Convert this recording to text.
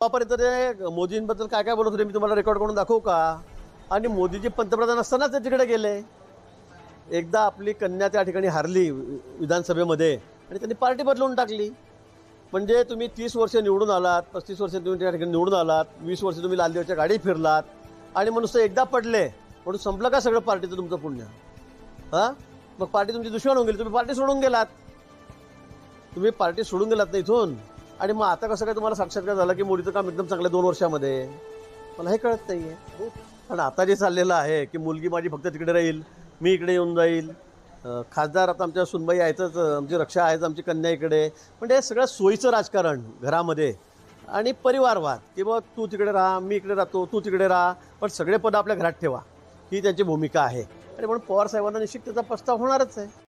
आतापर्यंत ते मोदींबद्दल काय काय बोलत होते मी तुम्हाला रेकॉर्ड करून दाखवू का? आणि मोदीजी पंतप्रधान असतानाच ते तिकडे गेले. एकदा आपली कन्या त्या ठिकाणी हारली विधानसभेमध्ये आणि त्यांनी पार्टी बदलवून टाकली. म्हणजे तुम्ही तीस वर्ष निवडून आलात पस्तीस वर्ष तुम्ही त्या ठिकाणी निवडून आलात वीस वर्ष तुम्ही लालदेवच्या गाडी फिरलात आणि मग नुसतं एकदा पडले म्हणून संपलं का सगळं पार्टीचं तुमचं पुण्य? हां? मग पार्टी तुमची दुश्मन होऊन गेली तुम्ही पार्टी सोडून गेलात. तुम्ही पार्टी सोडून गेलात ना इथून? आणि मग आता कसं काय तुम्हाला साक्षात्कार झाला की मुलीचं काम एकदम चांगलं आहे दोन वर्षामध्ये? मला हे कळत नाही आहे पण आता जे चाललेलं आहे की मुलगी माझी फक्त तिकडे राहील मी इकडे येऊन जाईल. खासदार आता आमच्या सुनबाई आहेतच आमची रक्षा आहेच आमची कन्या इकडे. म्हणजे हे सगळं सोयीचं राजकारण घरामध्ये. आणि परिवारवाद की बा तू तिकडे राहा मी इकडे राहतो तू तिकडे राहा पण सगळे पद आपल्या घरात ठेवा. ही त्यांची भूमिका आहे. आणि म्हणून पवार साहेबांना निश्चित त्याचा प्रस्ताव होणारच आहे.